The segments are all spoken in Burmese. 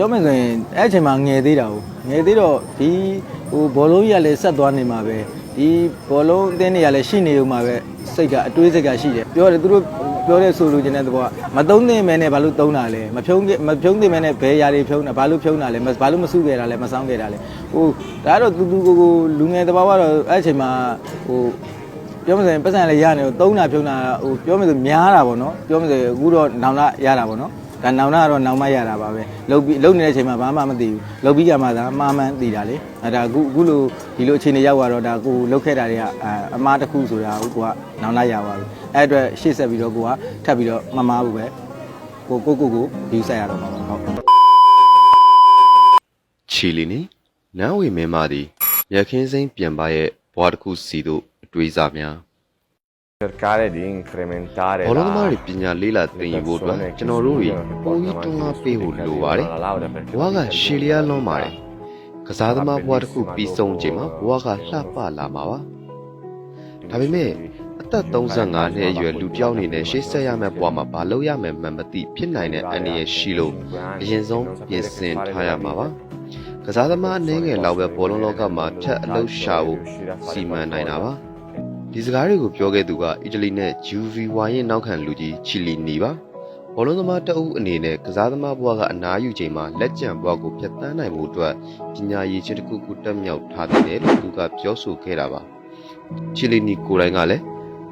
ပြောမယ်ဆိုရင်အဲ့အချိန်မှာငယ်သေးတာကိုငယ်သေးတော့ဒီဟိုဘောလုံးကြီးကလည်းဆက်သွားနေမှာပဲဒီဘောလုံးအသင်းတွေကလည်းရှိနေဦးမှာပဲစိတ်ကအတွေးစိတ်ကရှိတယ်ပြောတယ်သူတို့ပြောတဲ့ဆိုလိုချင်တဲ့သဘောကမသုံးသင့်မဲနဲ့ဘာလို့သုံးတာလဲမဖြုံးမဖြုံးသင့်မဲနဲ့ဘယ်ຢာတွေဖြုံးတာဘာလို့ဖြုံးတာလဲဘာလို့မစုခဲ့တာလဲမဆောင်ခဲ့တာလဲဟိုဒါကတော့တူတူကိုကိုလူငယ်တဘာဝတော့အဲ့အချိန်မှာဟိုပြောမစရင်ပတ်စံလည်းရနေတော့သုံးတာဖြုံးတာဟိုပြောမစရင်များတာပေါ့နော်ပြောမစရင်အခုတော့နောင်လာရတာပေါ့နော် ဒါနောင်လာကတော့နောင်မရတာပါပဲလုတ်ပြီးလုတ်နေတဲ့အချိန်မှာဘာမှမသိဘူးလုတ်ပြီးကြမှာသာအမှားမှန်သိတာလေအဲဒါအခုအခုလိုဒီလိုအခြေအနေရောက်သွားတော့ဒါကိုလုတ်ခဲ့တာတွေကအအမှားတစ်ခုဆိုတာကိုကနောင်လာရပါပြီအဲ့အတွက်ရှေ့ဆက်ပြီးတော့ကိုကထပ်ပြီးတော့မမားဘူးပဲကိုကိုကိုကိုဘီးဆက်ရတော့မှာပါဟုတ်ချီလီနီနန်းဝေမင်းမသည်ရခင်းစိမ့်ပြန်ပါရဲ့ဘွားတစ်ခုစီတို့အတွေးစားများ cercare di incrementare ဘောလုံးသမား la တွေပညာလေးလာသင်ယူဖို့အတွက်ကျွန်တော်တို့တွေပုံကြီးတွန်းအားပေးဖို့လိုပါတယ် la laurea perché ဘွားကရှေလျားလွန်ပါတယ်ကစားသမားဘွားတစ်ခုပြီးဆုံးချိန်မှာဘွားကလှပလာမှာပါဒါပေမဲ့အသက်35နှစ်အရွယ်လူပြောင်းနေနဲ့ရှေ့ဆက်ရမယ့်ဘွားမှာဘာလုပ်ရမယ်မှန်မသိဖြစ်နိုင်တဲ့အန္တရာယ်ရှိလို့အရင်ဆုံးပြင်ဆင်ထားရမှာပါကစားသမားအနေငယ်လောက်ပဲဘောလုံးလောကမှာထက်အလုပ်ရှာဖို့စီမံနိုင်တာပါ ဒီစကားတွေကိုပြောခဲ့သူကအီတလီနဲ့ UVY ရဲ့နောက်ခံလူကြီးချီလီနီပါဘောလုံးသမားတအုပ်အနေနဲ့ကစားသမားဘွားကအနားယူချိန်မှာလက်ကျန်ဘွားကိုဖျက်ဆီးနိုင်မှုအတွက်ပညာရည်ချင်းတစ်ခုခုတက်မြောက်ထားတယ်လို့သူကပြောဆိုခဲ့တာပါချီလီနီကိုယ်တိုင်ကလည်း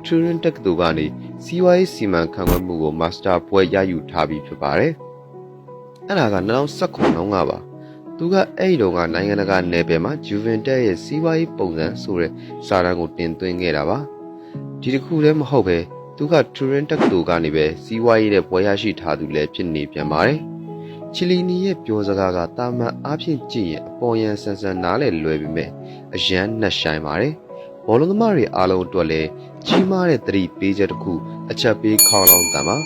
Turin တက္ကသိုလ်ကနေစီးပွားရေးစီမံခန့်ခွဲမှုကိုမာစတာဘွဲ့ရယူထားပြီးဖြစ်ပါတယ်အဲ့ဒါက2019နောက်ကပါ သူကအဲ့ဒီတော့ကနိုင်ငံတကာနယ်ပယ်မှာ Juventus ရဲ့စီးပွားရေးပုံစံဆိုတဲ့စာတမ်းကိုတင်သွင်းခဲ့တာပါဒီတစ်ခုတည်းမဟုတ်ပဲသူက Turin တက္ကသိုလ်ကနေပဲစီးပွားရေးနဲ့ပွဲရရှိထားသူလည်းဖြစ်နေပြန်ပါတယ်ချီလီနီရဲ့ပြောစကားကတာမန်အားဖြင့်ကြည့်ရင်အပေါ်ယံဆန်ဆန်နားလည်လွယ်ပေမဲ့အယမ်းနှက်ဆိုင်ပါတယ်ဘောလုံးသမားတွေအားလုံးအတွက်လည်းကြီးမားတဲ့သတိပေးချက်တစ်ခုအချက်ပေးခေါင်းလောင်းတံပါ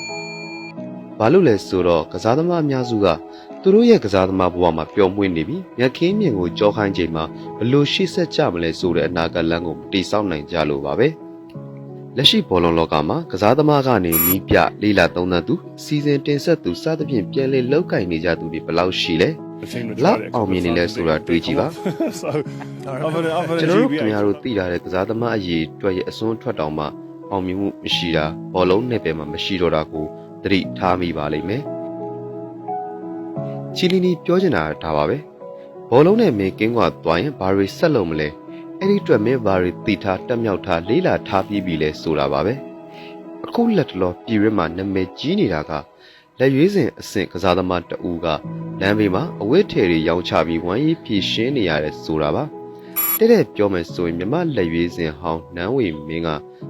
ဘာလို့လဲဆိုတော့ကစားသမားအများစုက သူတို့ရဲ့ကစားသမားဘဝမှာပျော်မွေ့နေပြီမြက်ခင်းမြင်ကိုကြောခိုင်းချိန်မှာဘလို့ရှိဆက်ကြမလဲဆိုတဲ့အနာဂတ်လမ်းကိုတိစောက်နိုင်ကြလို့ပါပဲလက်ရှိဘောလုံးလောကမှာကစားသမားကနေနီးပြလေးလာသုံးသပ်သူစီစဉ်တင်ဆက်သူစသဖြင့်ပြန်လည်လောက်ကင်နေကြသူတွေဘယ်လောက်ရှိလဲ the team that လောက် tried it အောင်မြင်နေလဲဆိုတာတွေးကြည့်ပါ so I've had a, I've had ကျွန် a တော်တို့ GBA ခင်ဗျားတို့သိထားတဲ့ကစားသမားအရေးအတွက်ရဲ့အစွန်းထွက်တောင်မှအောင်မြင်မှုမရှိတာဘောလုံးနယ်ပယ်မှာမရှိတော့တာကိုသတိထားမိပါလိမ့်မယ် ချီလီနီပြောချင်တာဒါပါပဲဘောလုံးနဲ့မင်းကင်းကွာသွားရင်ဘာတွေဆက်လုပ်မလဲအဲ့ဒီအတွက်မင်းဘာတွေသိထားတက်မြောက်ထားလေးလာထားပြီးပြီလဲဆိုတာပါပဲအခုလက်တလောပြည်ရင်းမှာနာမည်ကြီးနေတာကလက်ရွေးစင်အဆင့်ကစားသမားတအူးကလမ်းဘေးမှာအဝတ်ထည်တွေရောင်းချပြီးဝမ်းရေးဖြည့်ရှင်းနေရတယ်ဆိုတာပါတဲ့တဲ့ပြောမယ်ဆိုရင်မြမလက်ရွေးစင်ဟောင်းနန်းဝေမင်းက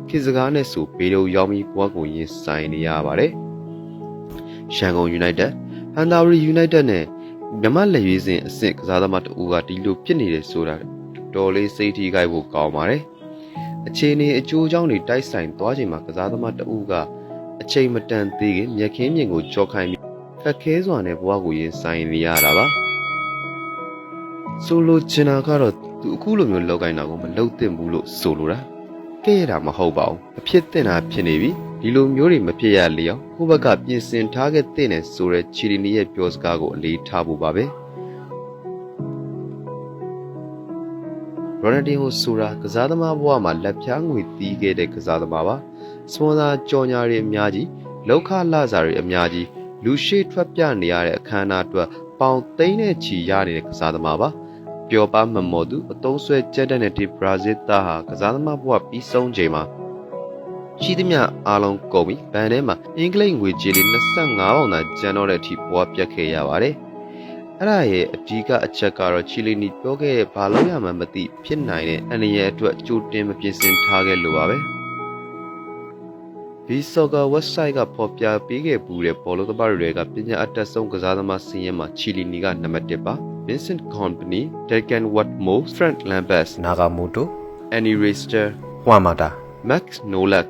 ခေတ်စကားနဲ့ဆိုဘေးတို့ရောက်ပြီးဘွားကိုရင်ဆိုင်နေရပါတယ်။ရန်ကုန် United, ဟန်သာရီ United နဲ့မြမလက်ရွေးစင်အဆင့်ကစားသမားတူကဒီလိုဖြစ်နေတယ်ဆိုတာတော်လေးစိတ်ထိခိုက်ဖို့ကောင်းပါတယ်။အခြေအနေအကျိုးအကြောင်းတွေတိုက်ဆိုင်သွားချိန်မှာကစားသမားတူကအချိန်မတန်သေးခင်မြက်ခင်းမြင်ကိုကြောက်ခိုင်းပြီးခက်ခဲစွာနဲ့ဘွားကိုရင်ဆိုင်နေရတာပါ။ဆိုလိုချင်တာကတော့သူအခုလိုမျိုးလောက်ကိုင်းတာကိုမလုပ်သင့်ဘူးလို့ဆိုလိုတာကဲရတာမဟုတ်ပါဘူးအဖြစ်တင်တာဖြစ်နေပြီ ဒီလိုမျိုးတွေမဖြစ်ရလေအောင်ကိုယ့်ဘက်ကပြင်ဆင်ထားခဲ့တဲ့နဲ့ဆိုတဲ့ချီရီနီရဲ့ပြောစကားကိုအလေးထားဖို့ပါပဲရိုနယ်ဒီဟိုဆိုတာကစားသမားဘဝမှာလက်ဖြားငွေတီးခဲ့တဲ့ကစားသမားပါစပွန်ဆာကြော်ညာတွေအများကြီးလောက်ခလာစာတွေအများကြီးလူရှိထွက်ပြနေရတဲ့အခမ်းအနားအတွက်ပေါင်သိန်းနဲ့ချီရနေတဲ့ကစားသမားပါပျော်ပါမမော်သူအသုံးဆွဲကြက်တဲ့တဲ့ဒီဘရာဇီးသားဟာကစားသမားဘဝပြီးဆုံးချိန်မှာ ရှိသမျှအားလုံးကုန်ပြီဘန်ထဲမှာအင်္ဂလိပ်ငွေကြေးလေး25ပေါင်သာကျန်တော့တဲ့အထိဘဝပြတ်ခဲ့ရပါတယ်အဲ့ဒါရဲ့အဓိကအချက်ကတော့ချီလီနီပြောခဲ့တဲ့ဘာလို့ရမှန်းမသိဖြစ်နိုင်တဲ့အန္တရာယ်အတွက်ကြိုတင်မပြင်ဆင်ထားခဲ့လို့ပါပဲဒီဆော့ကာ website ကပေါ်ပြပေးခဲ့ပူတဲ့ဘောလုံးသမားတွေကပညာအတတ်ဆုံးကစားသမားစီးရင်မှာချီလီနီကနံပါတ်1ပါ Vincent Company, Decan Watmore, Frank Lambert, နာဂါမိုတို Annie Reister, ဟွမ်မာတာ Max Nolak,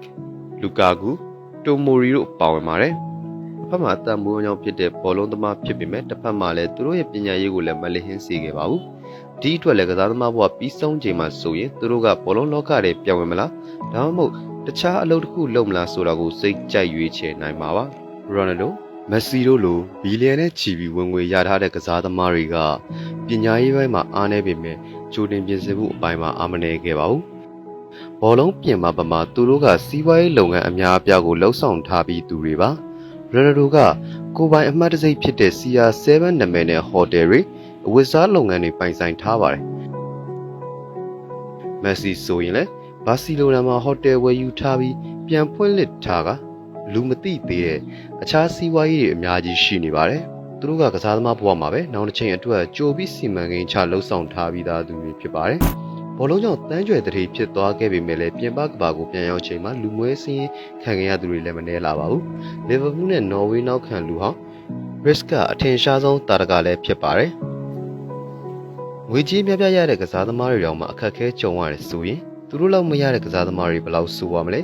Lukaku, Tomori တို့ပါဝင်ပါတယ်။အဖက်မှာအတန်မိုးကြောင့်ဖြစ်တဲ့ဘောလုံးသမားဖြစ်ပေမဲ့တစ်ဖက်မှာလည်းသူတို့ရဲ့ပညာရေးကိုလည်းမလစ်ဟင်းစေခဲ့ပါဘူး။ဒီအတွက်လည်းကစားသမားဘဝပြီးဆုံးချိန်မှာဆိုရင်သူတို့ကဘောလုံးလောကထဲပြောင်းဝင်မလားဒါမှမဟုတ်တခြားအလုပ်တစ်ခုလုပ်မလားဆိုတာကိုစိတ်ကြိုက်ရွေးချယ်နိုင်မှာပါ။ Ronaldo, မက်ဆီတို့လိုဘီလီယံနဲ့ချီပြီးဝင်ငွေရထားတဲ့ကစားသမားတွေကပညာရေးပိုင်းမှာအားနည်းပေမဲ့ကြိုတင်ပြင်ဆင်မှုအပိုင်းမှာအားမနည်းခဲ့ပါဘူး။ ဘောလုံးပြင်ပပမှာသူတို့ကစီးပွားရေးလုပ်ငန်းအများအပြားကိုလှုပ်ဆောင်ထားပြီးသူတွေပါ။ရိုနယ်ဒိုကကိုယ်ပိုင်အမှတ်တံဆိပ်ဖြစ်တဲ့ CR7 နာမည်နဲ့ဟိုတယ်တွေအဝတ်စားလုပ်ငန်းတွေပိုင်ဆိုင်ထားပါတယ်။မက်ဆီဆိုရင်လည်းဘာစီလိုနာမှာဟိုတယ်ဝယ်ယူထားပြီးပြန်ဖွင့်လှစ်ထားကလူမသိသေးတဲ့အခြားစီးပွားရေးတွေအများကြီးရှိနေပါတယ်။သူတို့ကကစားသမားဘဝမှာပဲနောက်တစ်ချိန်အတွက်ကြိုပြီးစီမံကိန်းချလှုပ်ဆောင်ထားပြီးသားသူတွေဖြစ်ပါတယ်။ ဘောလုံးကြောင့်တန်းကြွယ်တတိဖြစ်သွားခဲ့ပေမဲ့လည်းပြင်ပကဘာကိုပြန်ရောက်ချိန်မှာလူမွဲစင်းရင်ခံခဲ့ရသူတွေလည်းမနှဲလာပါဘူး။လီဗာပူးနဲ့နော်ဝေးနောက်ခံလူဟောင်းရစ်ကအထင်ရှားဆုံးတာရကလည်းဖြစ်ပါတယ်။ငွေကြေးများပြားရတဲ့ကစားသမားတွေတောင်မှအခက်အခဲကြုံရတယ်ဆိုရင်သူတို့လောက်မရတဲ့ကစားသမားတွေဘယ်လောက်ဆိုးရမလဲ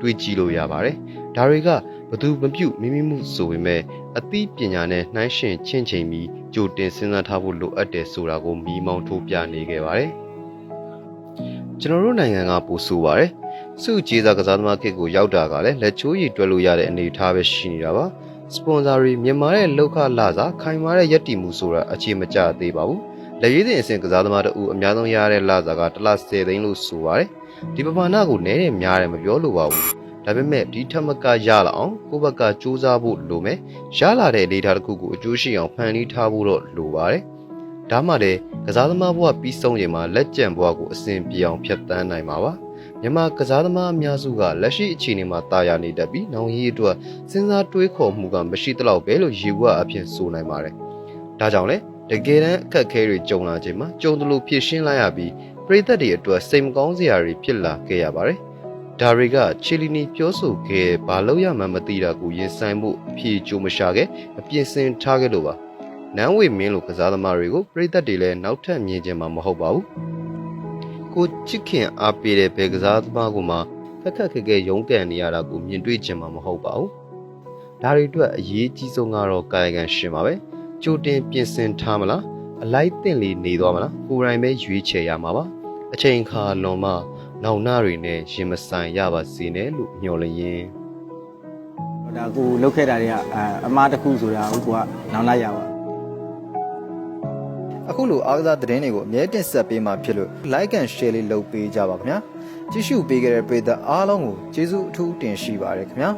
တွေးကြည့်လို့ရပါတယ်။ဒါတွေကဘသူမပြုတ်မိမိမှုဆိုပေမဲ့အသိပညာနဲ့နှိုင်းယှဉ်ချင့်ချိန်ပြီးကြိုတင်စဉ်းစားထားဖို့လိုအပ်တယ်ဆိုတာကိုမိမောင်းထိုးပြနေခဲ့ပါတယ်။ ကျွန်တော်တို့နိုင်ငံကပို့ဆိုပါတယ်။စုကျေးစားကစားသမားကစ်ကိုရောက်တာကလည်းလက်ချိုးရည်တွက်လို့ရတဲ့အနေအထားပဲရှိနေတာပါ။စပွန်ဆာတွေမြန်မာတဲ့လောက်ခလာစားခိုင်မာတဲ့ယက်တီမှုဆိုတာအခြေမကျသေးပါဘူး။လက်ရည်စင်အဆင့်ကစားသမားတို့အများဆုံးရတဲ့လာစားကတစ်လ10သိန်းလို့ဆိုပါတယ်။ဒီပမာဏကိုနည်းတယ်များတယ်မပြောလို့ပါဘူး။ဒါပေမဲ့ဒီထက်မကရလာအောင်ကိုယ့်ဘက်ကစူးစမ်းဖို့လိုမယ်။ရလာတဲ့လေဒါတစ်ခုကိုအကျိုးရှိအောင်ဖန်တီးထားဖို့တော့လိုပါတယ်။ ဒါမှလည်းကစားသမားဘဝပြီးဆုံးချိန်မှာလက်ကျန်ဘဝကိုအစဉ်ပြေအောင်ဖြတ်တန်းနိုင်မှာပါ။မြန်မာကစားသမားအများစုကလက်ရှိအခြေအနေမှာတာယာနေတတ်ပြီးနောင်ရေးအတွက်စဉ်းစားတွေးခေါ်မှုကမရှိသလောက်ပဲလို့ရေဝအဖြစ်ဆိုနိုင်ပါတယ်။ဒါကြောင့်လေတကယ်တမ်းအခက်အခဲတွေကြုံလာချိန်မှာကြုံသလိုဖြစ်ရှင်းလိုက်ရပြီးပြည်သက်တွေအတွက်စိတ်မကောင်းစရာတွေဖြစ်လာခဲ့ရပါတယ်။ဒါတွေကချီလီနီပြောဆိုခဲ့ဘာလို့ရမှန်းမသိတာကိုရင်ဆိုင်ဖို့အဖြေကြိုးမရှာခဲ့အပြင်းစင်ထားခဲ့လို့ပါ။ နန်းဝေမင်းလိုကစားသမားတွေကိုပြည်သက်တွေလည်းနောက်ထပ်မြင်ချင်မှာမဟုတ်ပါဘူး။ကိုချစ်ခင်အားပေးတဲ့ဘယ်ကစားသမားကမှခက်ခက်ခဲခဲရုန်းကန်နေရတာကိုမြင်တွေ့ချင်မှာမဟုတ်ပါဘူး။ဒါတွေအတွက်အရေးကြီးဆုံးကတော့ကာယကံရှင်ပါပဲ။ကြိုတင်ပြင်ဆင်ထားမလား။အလိုက်တင်လေးနေသွားမလား။ကိုယ်တိုင်ပဲရွေးချယ်ရမှာပါ။အချိန်ခါလွန်မှနောင်နာတွေနဲ့ရင်မဆိုင်ရပါစေနဲ့လို့ညှော်လျင်ဒါကိုလုတ်ခဲ့တာတွေကအာအမားတစ်ခုဆိုတာကိုကနောင်လိုက်ရပါ အခုလိုအားကစားသတင်းတွေကိုအမြဲတင်ဆက်ပေးမှာဖြစ်လို့ like and share လေးလုပ်ပေးကြပါခင်ဗျာကြည့်ရှုပေးခဲ့တဲ့ပရိသတ်အားလုံးကိုကျေးဇူးအထူးတင်ရှိပါတယ်ခင်ဗျာ